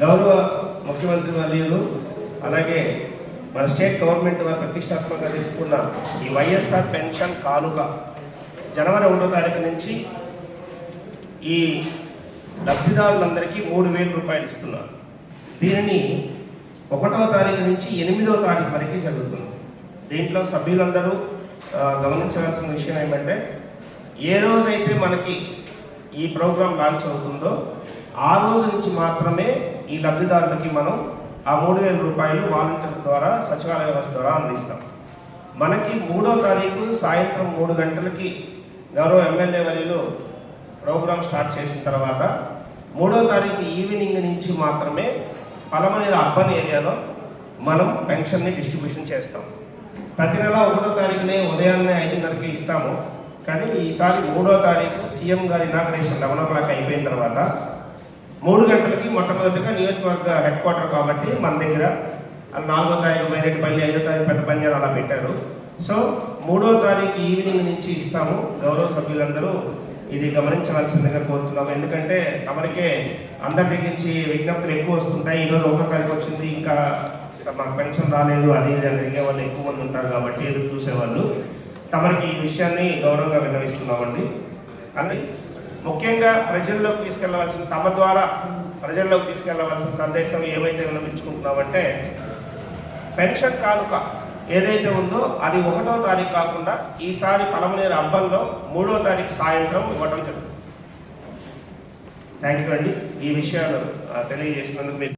గౌరవ ముఖ్యమంత్రి వర్యులు అలాగే మన స్టేట్ గవర్నమెంట్ వారు ప్రతిష్టాత్మకంగా తీసుకున్న ఈ వైఎస్ఆర్ పెన్షన్ కానుక జనవరి ఒకటో తారీఖు నుంచి ఈ లబ్ధిదారులందరికీ మూడు వేల రూపాయలు ఇస్తున్నారు. దీనిని ఒకటవ తారీఖు నుంచి ఎనిమిదవ తారీఖు వరకు జరుగుతుంది. దీంట్లో సభ్యులందరూ గమనించవలసిన విషయం ఏమంటే ఏ రోజైతే మనకి ఈ ప్రోగ్రాం లాంచ్ అవుతుందో ఆ రోజు నుంచి మాత్రమే ఈ లబ్ధిదారులకి మనం ఆ మూడు వేల రూపాయలు వాలంటీర్ ద్వారా సచివాలయ వ్యవస్థ ద్వారా అందిస్తాం. మనకి మూడో తారీఖు సాయంత్రం మూడు గంటలకి గౌరవ ఎమ్మెల్యే వరిలో ప్రోగ్రాం స్టార్ట్ చేసిన తర్వాత మూడో తారీఖు ఈవినింగ్ నుంచి మాత్రమే పలమనేరు అర్బన్ ఏరియాలో మనం పెన్షన్ని డిస్ట్రిబ్యూషన్ చేస్తాం. ప్రతి నెల ఒకటో తారీఖునే ఉదయాన్నే ఐదున్నరకి ఇస్తాము. కానీ ఈసారి మూడో తారీఖు సీఎం గారి ఇనాగ్రేషన్ లెవెన్ ఓ క్లాక్ అయిపోయిన తర్వాత మూడు గంటలకి మొట్టమొదటిగా నియోజకవర్గ హెడ్ క్వార్టర్ కాబట్టి మన దగ్గర నాలుగో తారీఖు మైరెడ్డిపల్లి ఐదో తారీఖు పెద్ద పంజాలు అలా పెట్టారు. సో మూడో తారీఖు ఈవినింగ్ నుంచి ఇస్తాము గౌరవ సభ్యులందరూ. ఇది గమనించవలసిందిగా కోరుతున్నాము. ఎందుకంటే తమరికే అందరి దగ్గర నుంచి విజ్ఞప్తులు ఎక్కువ వస్తుంటాయి. ఈరోజు ఒకటో తారీఖు వచ్చింది. ఇంకా మాకు పెన్షన్ రాలేదు అది ఇది అని అడిగే వాళ్ళు ఎక్కువ మంది ఉంటారు కాబట్టి ఎదురు చూసేవాళ్ళు. తమరికి ఈ విషయాన్ని గౌరవంగా విన్నవిస్తున్నామండి. అని ముఖ్యంగా ప్రజల్లోకి తీసుకెళ్ళవలసిన తమ ద్వారా ప్రజల్లోకి తీసుకెళ్ళవలసిన సందేశం ఏమైతే విన్నవించుకుంటున్నామంటే పెన్షన్ కానుక ఏదైతే ఉందో అది ఒకటో తారీఖు కాకుండా ఈసారి పలమనేరు అబ్బంలో మూడో తారీఖు సాయంత్రం ఇవ్వడం జరుగుతుంది. థ్యాంక్ యూ అండి. ఈ విషయాలు తెలియజేసినందుకు మీరు